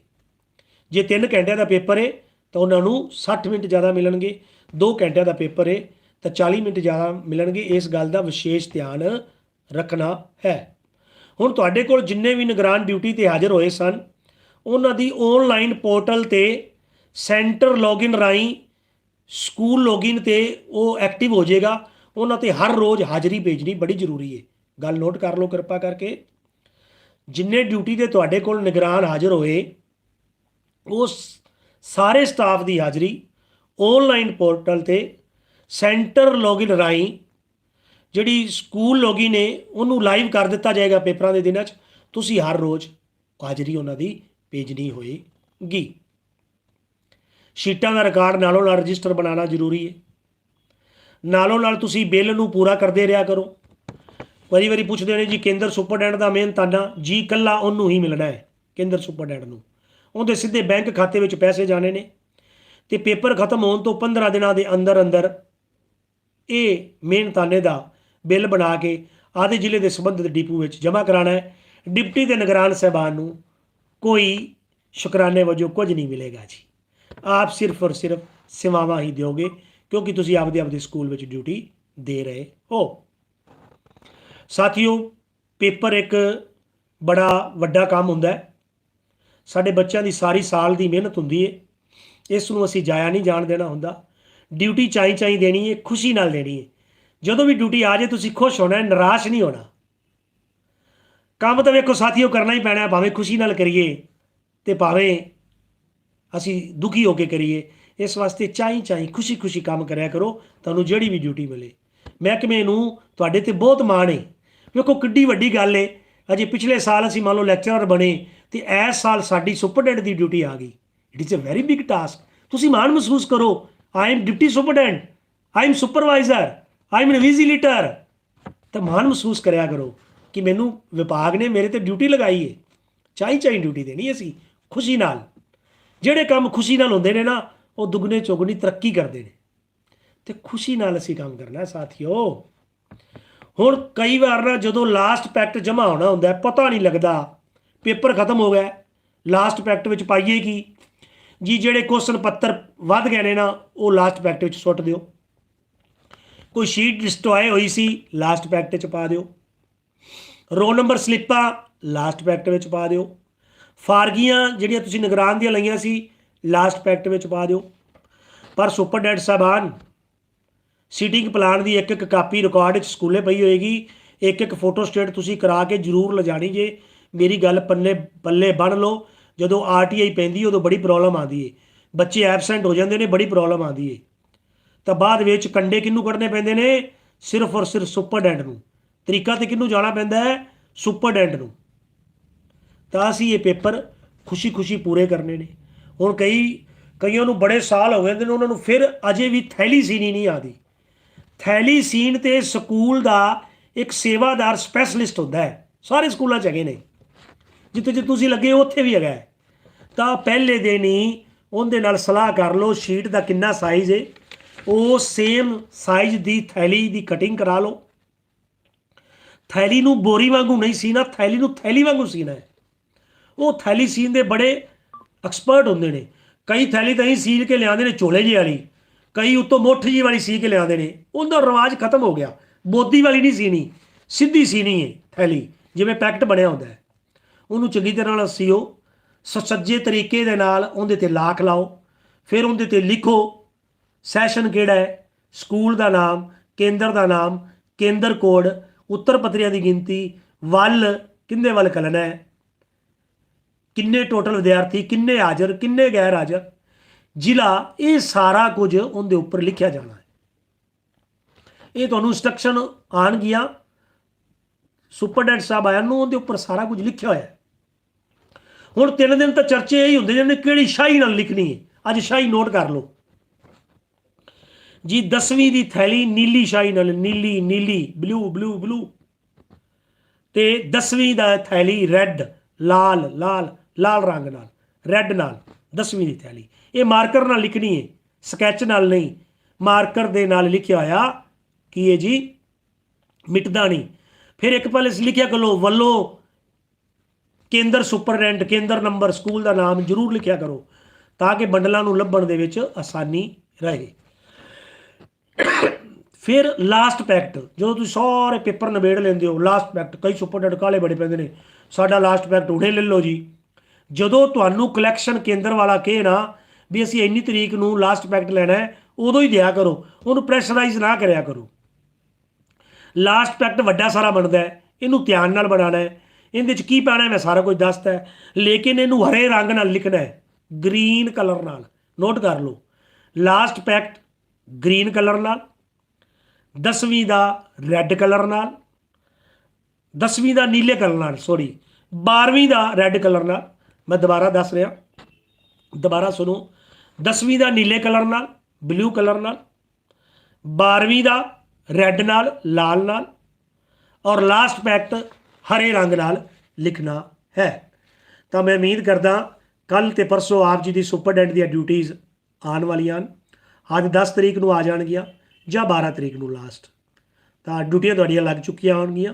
ਜੇ 3 ਘੰਟਿਆਂ ਦਾ ਪੇਪਰ ਹੈ ਤਾਂ ਉਹਨਾਂ ਨੂੰ 60 ਮਿੰਟ ਜ਼ਿਆਦਾ ਮਿਲਣਗੇ। 2 ਘੰਟਿਆਂ ਦਾ ਪੇਪਰ ਹੈ ਤਾਂ 40 ਮਿੰਟ ਜ਼ਿਆਦਾ ਮਿਲਣਗੇ। ਇਸ ਗੱਲ ਦਾ ਵਿਸ਼ੇਸ਼ ਧਿਆਨ ਰੱਖਣਾ ਹੈ। ਹੁਣ ਤੁਹਾਡੇ ਕੋਲ ਜਿੰਨੇ ਵੀ ਨਿਗਰਾਨ ਡਿਊਟੀ ਤੇ ਹਾਜ਼ਰ ਹੋਏ ਸਨ, ਉਹਨਾਂ ਦੀ ਆਨਲਾਈਨ ਪੋਰਟਲ ਤੇ ਸੈਂਟਰ ਲੌਗਇਨ ਰਾਹੀਂ ਸਕੂਲ ਲੌਗਇਨ ਤੇ ਉਹ ਐਕਟਿਵ ਹੋ ਜਾਏਗਾ। ਉਹਨਾਂ ਤੇ ਹਰ ਰੋਜ਼ ਹਾਜ਼ਰੀ ਭੇਜਣੀ ਬੜੀ ਜ਼ਰੂਰੀ ਹੈ ਗੱਲ ਨੋਟ ਕਰ ਲਓ ਕਿਰਪਾ ਕਰਕੇ। ਜਿੰਨੇ ਡਿਊਟੀ ਤੇ ਤੁਹਾਡੇ ਕੋਲ ਨਿਗਰਾਨ ਹਾਜ਼ਰ ਹੋਏ, ਉਹ ਸਾਰੇ ਸਟਾਫ ਦੀ ਹਾਜ਼ਰੀ ਆਨਲਾਈਨ ਪੋਰਟਲ ਤੇ ਸੈਂਟਰ ਲੌਗਇਨ ਰਾਹੀਂ ਜਿਹੜੀ ਸਕੂਲ ਲੋਗੀ ਨੇ, ਉਹਨੂੰ ਲਾਈਵ ਕਰ ਦਿੱਤਾ ਜਾਏਗਾ ਪੇਪਰਾਂ ਦੇ ਦਿਨਾਂ 'ਚ। ਤੁਸੀਂ ਹਰ ਰੋਜ਼ ਹਾਜ਼ਰੀ ਉਹਨਾਂ ਦੀ ਭੇਜਣੀ ਹੋਏਗੀ। ਸ਼ੀਟਾਂ ਦਾ ਰਿਕਾਰਡ ਨਾਲੋਂ ਨਾਲ ਰਜਿਸਟਰ ਬਣਾਉਣਾ ਜ਼ਰੂਰੀ ਹੈ। ਨਾਲੋਂ ਨਾਲ ਤੁਸੀਂ ਬਿੱਲ ਨੂੰ ਪੂਰਾ ਕਰਦੇ ਰਿਹਾ ਕਰੋ। ਵਾਰੀ ਵਾਰੀ ਪੁੱਛਦੇ ਨੇ ਜੀ, ਕੇਂਦਰ ਸੁਪਰਡੈਂਟ ਦਾ ਮਿਹਨਤਾਨਾ ਜੀ ਕੱਲਾ ਉਹਨੂੰ ਹੀ ਮਿਲਣਾ ਹੈ, ਕੇਂਦਰ ਸੁਪਰਡੈਂਟ ਨੂੰ। ਉਹਦੇ ਸਿੱਧੇ ਬੈਂਕ ਖਾਤੇ ਵਿੱਚ ਪੈਸੇ ਜਾਣੇ ਨੇ। ਤੇ ਪੇਪਰ ਖਤਮ ਹੋਣ ਤੋਂ 15 ਦਿਨਾਂ ਦੇ ਅੰਦਰ ਅੰਦਰ ਇਹ ਮੇਨ ਤਾਨੇ ਦਾ ਬਿੱਲ ਬਣਾ ਕੇ ਆਦੇ ਜ਼ਿਲ੍ਹੇ ਦੇ ਸੰਬੰਧਿਤ ਡਿਪੂ ਵਿੱਚ ਜਮ੍ਹਾਂ ਕਰਾਣਾ ਹੈ। ਡਿਪਟੀ ਦੇ ਨਿਗਰਾਨ ਸਾਹਿਬਾਨ ਨੂੰ ਕੋਈ ਸ਼ੁਕਰਾਨੇ ਵਜੋਂ ਕੁਝ ਨਹੀਂ ਮਿਲੇਗਾ ਜੀ। ਆਪ ਸਿਰਫ ਔਰ ਸਿਰਫ ਸੇਵਾਵਾਂ ਹੀ ਦਿਓਗੇ ਕਿਉਂਕਿ ਤੁਸੀਂ ਆਪਦੇ ਆਪਦੇ ਸਕੂਲ ਵਿੱਚ ਡਿਊਟੀ ਦੇ ਰਹੇ ਹੋ। ਸਾਥੀਓ, ਪੇਪਰ ਇੱਕ ਬੜਾ ਵੱਡਾ ਕੰਮ ਹੁੰਦਾ ਹੈ। ਸਾਡੇ ਬੱਚਿਆਂ ਦੀ ਸਾਰੀ ਸਾਲ ਦੀ ਮਿਹਨਤ ਹੁੰਦੀ ਹੈ ਇਸ ਨੂੰ ਅਸੀਂ ਜਾਇਆ ਨਹੀਂ ਜਾਣ ਦੇਣਾ ਹੁੰਦਾ। ਡਿਊਟੀ ਚਾਈ ਚਾਈ ਦੇਣੀ ਹੈ ਖੁਸ਼ੀ ਨਾਲ ਦੇਣੀ ਹੈ ਜਦੋਂ ਵੀ ਡਿਊਟੀ ਆ ਜਾਏ ਤੁਸੀਂ ਖੁਸ਼ ਹੋਣਾ, ਨਿਰਾਸ਼ ਨਹੀਂ ਹੋਣਾ। ਕੰਮ ਤਾਂ ਵੇਖੋ ਸਾਥੀਓ ਕਰਨਾ ਹੀ ਪੈਣਾ, ਭਾਵੇਂ ਖੁਸ਼ੀ ਨਾਲ ਕਰੀਏ ਤੇ ਭਾਵੇਂ ਅਸੀਂ ਦੁਖੀ ਹੋ ਕੇ ਕਰੀਏ। ਇਸ ਵਾਸਤੇ ਚਾਈ ਚਾਈ ਖੁਸ਼ੀ ਖੁਸ਼ੀ ਕੰਮ ਕਰਿਆ ਕਰੋ, ਤੁਹਾਨੂੰ ਜਿਹੜੀ ਵੀ ਡਿਊਟੀ ਮਿਲੇ। ਮਹਿਕਮੇ ਨੂੰ ਤੁਹਾਡੇ ਤੇ ਬਹੁਤ ਮਾਣ ਹੈ ਵੇਖੋ ਕਿੱਡੀ ਵੱਡੀ ਗੱਲ ਹੈ ਅਜੇ ਪਿਛਲੇ ਸਾਲ ਅਸੀਂ ਮੰਨ ਲਓ ਲੈਕਚਰਰ ਬਣੇ ਤੇ ਇਸ ਸਾਲ ਸਾਡੀ ਸੁਪਰਡੈਂਟ ਦੀ ਡਿਊਟੀ ਆ ਗਈ। It is a very big task ਤੁਸੀਂ ਮਾਣ ਮਹਿਸੂਸ ਕਰੋ I am deputy superintendent I am supervisor I am invigilator ਤਾਂ ਮਾਣ ਮਹਿਸੂਸ ਕਰਿਆ ਕਰੋ ਕਿ ਮੈਨੂੰ ਵਿਭਾਗ ਨੇ ਮੇਰੇ ਤੇ ਡਿਊਟੀ ਲਗਾਈ ਹੈ ਚਾਈ ਚਾਈ ਡਿਊਟੀ ਦੇਣੀ ਅਸੀਂ, ਖੁਸ਼ੀ ਨਾਲ। ਜਿਹੜੇ ਕੰਮ ਖੁਸ਼ੀ ਨਾਲ ਹੁੰਦੇ ਨੇ ਨਾ, ਉਹ ਦੁੱਗਣੇ ਚੌਗਣੀ ਤਰੱਕੀ ਕਰਦੇ ਨੇ। ਤੇ ਖੁਸ਼ੀ ਨਾਲ ਅਸੀਂ ਕੰਮ ਕਰਨਾ ਸਾਥੀਓ। ਹੁਣ ਕਈ ਵਾਰ ਨਾ ਜਦੋਂ ਲਾਸਟ ਪੈਕਟ ਜਮ੍ਹਾਂ ਹੋਣਾ ਹੁੰਦਾ ਪਤਾ ਨਹੀਂ ਲੱਗਦਾ। ਪੇਪਰ ਖਤਮ ਹੋ ਗਿਆ ਲਾਸਟ ਪੈਕਟ ਵਿੱਚ ਪਾਈਏ ਕੀ? ਜੀ ਜਿਹੜੇ ਕੁਐਸਚਨ ਪੱਤਰ ਵੱਧ ਗਏ ਨੇ ਨਾ, ਉਹ ਲਾਸਟ ਪੈਕਟ ਵਿੱਚ ਸੁੱਟ ਦਿਓ। ਕੋਈ ਸ਼ੀਟ ਡਿਸਟਰੋਏ ਹੋਈ ਸੀ ਲਾਸਟ ਪੈਕਟ 'ਚ ਪਾ ਦਿਓ। ਰੋਲ ਨੰਬਰ ਸਲਿੱਪਾਂ ਲਾਸਟ ਪੈਕਟ ਵਿੱਚ ਪਾ ਦਿਓ। ਫਾਰਗੀਆਂ ਜਿਹੜੀਆਂ ਤੁਸੀਂ ਨਿਗਰਾਨ ਦੀਆਂ ਲਈਆਂ ਸੀ ਲਾਸਟ ਪੈਕਟ ਵਿੱਚ ਪਾ ਦਿਓ। ਪਰ ਸੁਪਰਡੈਂਟ ਸਾਹਿਬਾਨ ਸੀਟਿੰਗ ਪਲਾਨ ਦੀ ਇੱਕ ਇੱਕ ਕਾਪੀ ਰਿਕਾਰਡ ਵਿੱਚ ਸਕੂਲੇ ਪਈ ਹੋਏਗੀ। ਇੱਕ ਇੱਕ ਫੋਟੋ ਸਟੇਟ ਤੁਸੀਂ ਕਰਾ ਕੇ ਜ਼ਰੂਰ ਲਿਜਾਣੀ ਜੇ। ਮੇਰੀ ਗੱਲ ਪੱਲੇ ਪੱਲੇ ਬੰਨ ਲਓ। ਜਦੋਂ ਆਰਟੀਆਈ ਪੈਂਦੀ, ਉਦੋਂ ਬੜੀ ਪ੍ਰੋਬਲਮ ਆਉਂਦੀ ਏ। ਬੱਚੇ ਐਬਸੈਂਟ ਹੋ ਜਾਂਦੇ ਨੇ, ਬੜੀ ਪ੍ਰੋਬਲਮ ਆਉਂਦੀ ਏ। ਤਾਂ ਬਾਅਦ ਵਿੱਚ ਕੰਡੇ ਕਿਹਨੂੰ ਕੱਢਨੇ ਪੈਂਦੇ ਨੇ? ਸਿਰਫ ਔਰ ਸਿਰਫ ਸੁਪਰਡੈਂਟ ਨੂੰ। ਤਰੀਕਾ ਤੇ ਕਿਹਨੂੰ ਜਾਣਾ ਪੈਂਦਾ ਹੈ? ਸੁਪਰਡੈਂਟ ਨੂੰ। ਤਾਂ ਅਸੀਂ ਇਹ ਪੇਪਰ ਖੁਸ਼ੀ-ਖੁਸ਼ੀ ਪੂਰੇ ਕਰਨੇ ਨੇ। ਹੁਣ ਕਈ, ਕਈਆਂ ਨੂੰ ਬੜੇ ਸਾਲ ਹੋ ਗਏ ਨੇ, ਉਹਨਾਂ ਨੂੰ ਫਿਰ ਅਜੇ ਵੀ ਥੈਲੀ ਸੀਨੀ ਨਹੀਂ ਆਦੀ ਥੈਲੀ ਸੀਨ ਤੇ ਸਕੂਲ ਦਾ ਇੱਕ ਸੇਵਾਦਾਰ ਸਪੈਸ਼ਲਿਸਟ ਹੁੰਦਾ ਹੈ। ਸਾਰੇ ਸਕੂਲਾਂ 'ਚ ਹੈਗੇ ਨੇ। ਜਿੱਥੇ ਜਿੱਥੇ ਤੁਸੀਂ ਲੱਗੇ ਹੋ, ਉੱਥੇ ਵੀ ਹੈਗਾ ਹੈ। ਤਾਂ ਪਹਿਲੇ ਦਿਨ ਹੀ ਉਹਦੇ ਨਾਲ ਸਲਾਹ ਕਰ ਲਓ, ਸ਼ੀਟ ਦਾ ਕਿੰਨਾ ਸਾਈਜ਼ ਹੈ ਉਹ ਸੇਮ ਸਾਈਜ਼ ਦੀ ਥੈਲੀ ਦੀ ਕਟਿੰਗ ਕਰਾ ਲਓ। ਥੈਲੀ ਨੂੰ ਬੋਰੀ ਵਾਂਗੂ ਨਹੀਂ ਸੀਣਾ, ਥੈਲੀ ਨੂੰ ਥੈਲੀ ਵਾਂਗੂ ਸੀਣਾ ਹੈ। ਉਹ ਥੈਲੀ ਸੀਨ ਦੇ ਬੜੇ ਐਕਸਪਰਟ ਹੁੰਦੇ ਨੇ। ਕਈ ਥੈਲੀ ਤਾਂ ਹੀ ਸੀਲ ਕੇ ਲਿਆਉਂਦੇ ਨੇ ਚੋਲੇ ਜਿਹੀ ਵਾਲੀ, ਕਈ ਉੱਤੋਂ ਮੁੱਠ ਜੀ ਵਾਲੀ ਸੀ ਕੇ ਲਿਆਉਂਦੇ ਨੇ। ਉਹਦਾ ਰਿਵਾਜ ਖਤਮ ਹੋ ਗਿਆ। ਬੋਦੀ ਵਾਲੀ ਨਹੀਂ ਸੀਣੀ, ਸਿੱਧੀ ਸੀਣੀ ਹੈ ਥੈਲੀ, ਜਿਵੇਂ ਪੈਕਟ ਬਣਿਆ ਹੁੰਦਾ ਹੈ। ਉਹਨੂੰ ਚੰਗੀ ਤਰ੍ਹਾਂ ਨਾਲ ਸੀਓ। ਸੁਚੱਜੇ ਤਰੀਕੇ ਦੇ ਨਾਲ ਉਹਦੇ ਤੇ ਲਾਖ ਲਾਓ। ਫਿਰ ਉਹਦੇ ਤੇ ਲਿਖੋ। ਸੈਸ਼ਨ ਕਿਹੜਾ ਹੈ? ਸਕੂਲ ਦਾ ਨਾਮ, ਕੇਂਦਰ ਦਾ ਨਾਮ, ਕੇਂਦਰ ਕੋਡ, ਉੱਤਰ ਪੱਤਰੀਆਂ ਦੀ ਗਿਣਤੀ, ਵੱਲ, ਕਿੰਨੇ ਵੱਲ ਕਲਣਾ ਹੈ? ਕਿੰਨੇ ਟੋਟਲ ਵਿਦਿਆਰਥੀ, ਕਿੰਨੇ ਹਾਜ਼ਰ, ਕਿੰਨੇ ਗੈਰ ਹਾਜ਼ਰ ਜ਼ਿਲ੍ਹਾ ਇਹ ਸਾਰਾ ਕੁਝ ਉਹਦੇ ਉੱਪਰ ਲਿਖਿਆ ਜਾਣਾ ਹੈ। ਇਹ ਤੁਹਾਨੂੰ ਇੰਸਟਰਕਸ਼ਨ ਆਣਗੀਆਂ ਸੁਪਰਡੈਂਟ ਸਾਹਿਬ ਆਇਆ ਨੂੰ ਉਹਦੇ ਉੱਪਰ ਸਾਰਾ ਕੁਝ ਲਿਖਿਆ ਹੋਇਆ ਹੁਣ ਤਿੰਨ ਦਿਨ ਤਾਂ ਚਰਚੇ ਇਹ ਹੀ ਹੁੰਦੇ ਨੇ ਕਿਹੜੀ ਸ਼ਾਹੀ ਨਾਲ ਲਿਖਣੀ ਹੈ? ਅੱਜ ਸ਼ਾਹੀ ਨੋਟ ਕਰ ਲਓ। ਜੀ 10ਵੀਂ ਦੀ ਥੈਲੀ ਨੀਲੀ ਸ਼ਾਹੀ ਨਾਲ, ਨੀਲੀ ਨੀਲੀ ਬਲੂ ਬਲੂ ਬਲੂ ਤੇ 10ਵੀਂ ਦਾ ਥੈਲੀ ਰੈੱਡ ਲਾਲ ਲਾਲ ਲਾਲ ਰੰਗ ਨਾਲ ਰੈੱਡ ਨਾਲ 10ਵੀਂ ਦੀ ਥੈਲੀ। ਇਹ ਮਾਰਕਰ ਨਾਲ ਲਿਖਣੀ ਹੈ ਸਕੈਚ ਨਾਲ ਨਹੀਂ। ਮਾਰਕਰ ਦੇ ਨਾਲ ਲਿਖਿਆ ਹੋਇਆ ਕੀ ਹੈ ਜੀ? ਮਿਟਦਾ ਨਹੀਂ ਫਿਰ ਇੱਕ ਪਾਸੇ ਲਿਖਿਆ ਕਰੋ ਵੱਲੋਂ ਕੇਂਦਰ ਸੁਪਰਡੈਂਟ, ਕੇਂਦਰ ਨੰਬਰ, ਸਕੂਲ ਦਾ ਨਾਮ ਜ਼ਰੂਰ ਲਿਖਿਆ ਕਰੋ, ਤਾਂ ਕਿ ਬੰਡਲਾਂ ਨੂੰ ਲੱਭਣ ਦੇ ਵਿੱਚ ਆਸਾਨੀ ਰਹੇ। ਫਿਰ ਲਾਸਟ ਪੈਕਟ ਜਦੋਂ ਤੁਸੀਂ ਸਾਰੇ ਪੇਪਰ ਨਿਬੇੜ ਲੈਂਦੇ ਹੋ ਲਾਸਟ ਪੈਕਟ ਕਈ ਸੁਪਰਡੈਂਟ ਕਾਲੇ ਬੜੇ ਪੈਂਦੇ ਨੇ, ਸਾਡਾ ਲਾਸਟ ਪੈਕਟ ਉਹਨੇ ਲੈ ਲਓ ਜੀ। ਜਦੋਂ ਤੁਹਾਨੂੰ ਕਲੈਕਸ਼ਨ ਕੇਂਦਰ ਵਾਲਾ ਕਹੇ ਨਾ ਵੀ ਅਸੀਂ ਇੰਨੀ ਤਰੀਕ ਨੂੰ ਲਾਸਟ ਪੈਕਟ ਲੈਣਾ ਹੈ, ਉਦੋਂ ਹੀ ਦਿਆ ਕਰੋ, ਉਹਨੂੰ ਪ੍ਰੈਸ਼ਰਾਈਜ਼ ਨਾ ਕਰਿਆ ਕਰੋ। ਲਾਸਟ ਪੈਕਟ ਵੱਡਾ ਸਾਰਾ ਬਣਦਾ ਹੈ, ਇਹਨੂੰ ਧਿਆਨ ਨਾਲ ਬਣਾਉਣਾ ਹੈ, ਇਹਦੇ ਵਿੱਚ ਕੀ ਪਾਣਾ ਮੈਂ ਸਾਰਾ ਕੁਝ ਦੱਸਤਾ ਹੈ, ਲੇਕਿਨ ਇਹਨੂੰ ਹਰੇ ਰੰਗ ਨਾਲ ਲਿਖਣਾ ਹੈ ਗ੍ਰੀਨ ਕਲਰ ਨਾਲ ਨੋਟ ਕਰ ਲਓ। ਲਾਸਟ ਪੈਕਟ ਗ੍ਰੀਨ ਕਲਰ ਨਾਲ 10ਵੀਂ ਦਾ ਰੈੱਡ ਕਲਰ ਨਾਲ 10ਵੀਂ ਦਾ ਨੀਲੇ ਕਲਰ ਨਾਲ ਸੌਰੀ 12ਵੀਂ ਦਾ ਰੈੱਡ ਕਲਰ ਨਾਲ, ਮੈਂ ਦੁਬਾਰਾ ਦੱਸ ਰਿਹਾ, ਦੁਬਾਰਾ ਸੁਣੋ 10ਵੀਂ ਦਾ ਨੀਲੇ ਕਲਰ ਨਾਲ, ਬਲੂ ਕਲਰ ਨਾਲ 12ਵੀਂ ਦਾ ਰੈੱਡ ਨਾਲ, ਲਾਲ ਨਾਲ, ਔਰ ਲਾਸਟ ਪੈਕਟ ਹਰੇ ਰੰਗ ਨਾਲ ਲਿਖਣਾ ਹੈ। ਤਾਂ ਮੈਂ ਉਮੀਦ ਕਰਦਾ ਕੱਲ ਤੇ ਪਰਸੋਂ ਆਪ ਜੀ ਦੀ ਸੁਪਰਡੈਂਟ ਦੀਆਂ ਡਿਊਟੀਆਂ ਆਉਣ ਵਾਲੀਆਂ ਹਨ। ਅੱਜ 10 ਤਰੀਕ ਨੂੰ ਆ ਜਾਣਗੀਆਂ ਜਾਂ 12 ਤਰੀਕ ਨੂੰ ਲਾਸਟ ਤਾਂ ਡਿਊਟੀਆਂ ਤੁਹਾਡੀਆਂ ਲੱਗ ਚੁੱਕੀਆਂ ਹੋਣਗੀਆਂ।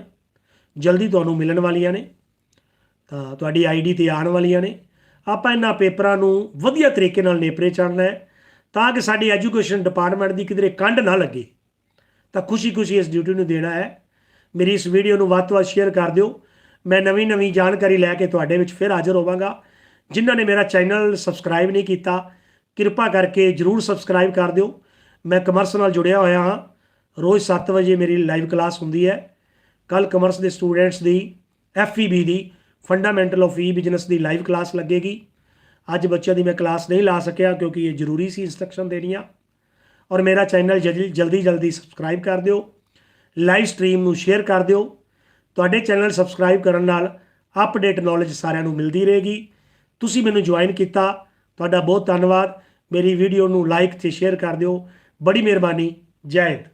ਜਲਦੀ ਤੁਹਾਨੂੰ ਮਿਲਣ ਵਾਲੀਆਂ ਨੇ। ਤਾਂ ਤੁਹਾਡੀ ਆਈਡੀ ਤੇ ਆਉਣ ਵਾਲੀਆਂ ਨੇ। ਆਪਾਂ ਇਹਨਾਂ ਪੇਪਰਾਂ ਨੂੰ ਵਧੀਆ ਤਰੀਕੇ ਨਾਲ ਨੇਪਰੇ ਚੜ੍ਹਨਾ ਹੈ ਤਾਂ ਕਿ ਸਾਡੀ ਐਜੂਕੇਸ਼ਨ ਡਿਪਾਰਟਮੈਂਟ ਦੀ ਕਿਧਰੇ ਕੰਡ ਨਾ ਲੱਗੇ। ਤਾਂ ਖੁਸ਼ੀ-ਖੁਸ਼ੀ ਇਸ ਡਿਊਟੀ ਨੂੰ ਦੇਣਾ ਹੈ। ਮੇਰੀ ਇਸ ਵੀਡੀਓ ਨੂੰ ਵੱਧ ਤੋਂ ਵੱਧ ਸ਼ੇਅਰ ਕਰ ਦਿਓ। ਮੈਂ ਨਵੀਂ-ਨਵੀਂ ਜਾਣਕਾਰੀ ਲੈ ਕੇ ਤੁਹਾਡੇ ਵਿੱਚ ਫਿਰ ਹਾਜ਼ਰ ਹੋਵਾਂਗਾ। ਜਿਨ੍ਹਾਂ ਨੇ ਮੇਰਾ ਚੈਨਲ ਸਬਸਕ੍ਰਾਈਬ ਨਹੀਂ ਕੀਤਾ ਕਿਰਪਾ ਕਰਕੇ ਜਰੂਰ ਸਬਸਕ੍ਰਾਈਬ ਕਰ ਦਿਓ। ਮੈਂ ਕਮਰਸ ਨਾਲ ਜੁੜਿਆ ਹੋਇਆ ਹਾਂ। ਰੋਜ਼ 7 ਵਜੇ ਮੇਰੀ ਲਾਈਵ ਕਲਾਸ ਹੁੰਦੀ ਹੈ। ਕੱਲ ਕਮਰਸ ਦੇ ਸਟੂਡੈਂਟਸ ਦੀ ਐਫਈਬੀ ਦੀ ਫੰਡਾਮੈਂਟਲ ਆਫ ਈ ਬਿਜ਼ਨਸ ਦੀ ਲਾਈਵ ਕਲਾਸ ਲੱਗੇਗੀ। ਅੱਜ ਬੱਚਿਆਂ ਦੀ ਮੈਂ ਕਲਾਸ ਨਹੀਂ ਲਾ ਸਕਿਆ ਕਿਉਂਕਿ ਇਹ ਜ਼ਰੂਰੀ ਸੀ ਇਨਸਟਰਕਸ਼ਨ ਦੇਣੀਆਂ। ਔਰ ਮੇਰਾ ਚੈਨਲ ਜਲਦੀ ਜਲਦੀ ਸਬਸਕ੍ਰਾਈਬ ਕਰ ਦਿਓ। ਲਾਈਵ ਸਟ੍ਰੀਮ ਨੂੰ ਸ਼ੇਅਰ ਕਰ ਦਿਓ। ਤੁਹਾਡੇ ਚੈਨਲ ਸਬਸਕ੍ਰਾਈਬ ਕਰਨ ਨਾਲ ਅਪਡੇਟ ਨੌਲੇਜ ਸਾਰਿਆਂ ਨੂੰ ਮਿਲਦੀ ਰਹੇਗੀ। ਤੁਸੀਂ ਮੈਨੂੰ ਜੁਆਇਨ ਕੀਤਾ ਤੁਹਾਡਾ ਬਹੁਤ ਧੰਨਵਾਦ। ਮੇਰੀ ਵੀਡੀਓ ਨੂੰ ਲਾਈਕ ਤੇ ਸ਼ੇਅਰ ਕਰ ਦਿਓ। ਬੜੀ ਮਿਹਰਬਾਨੀ। ਜੈ ਹਿੰਦ।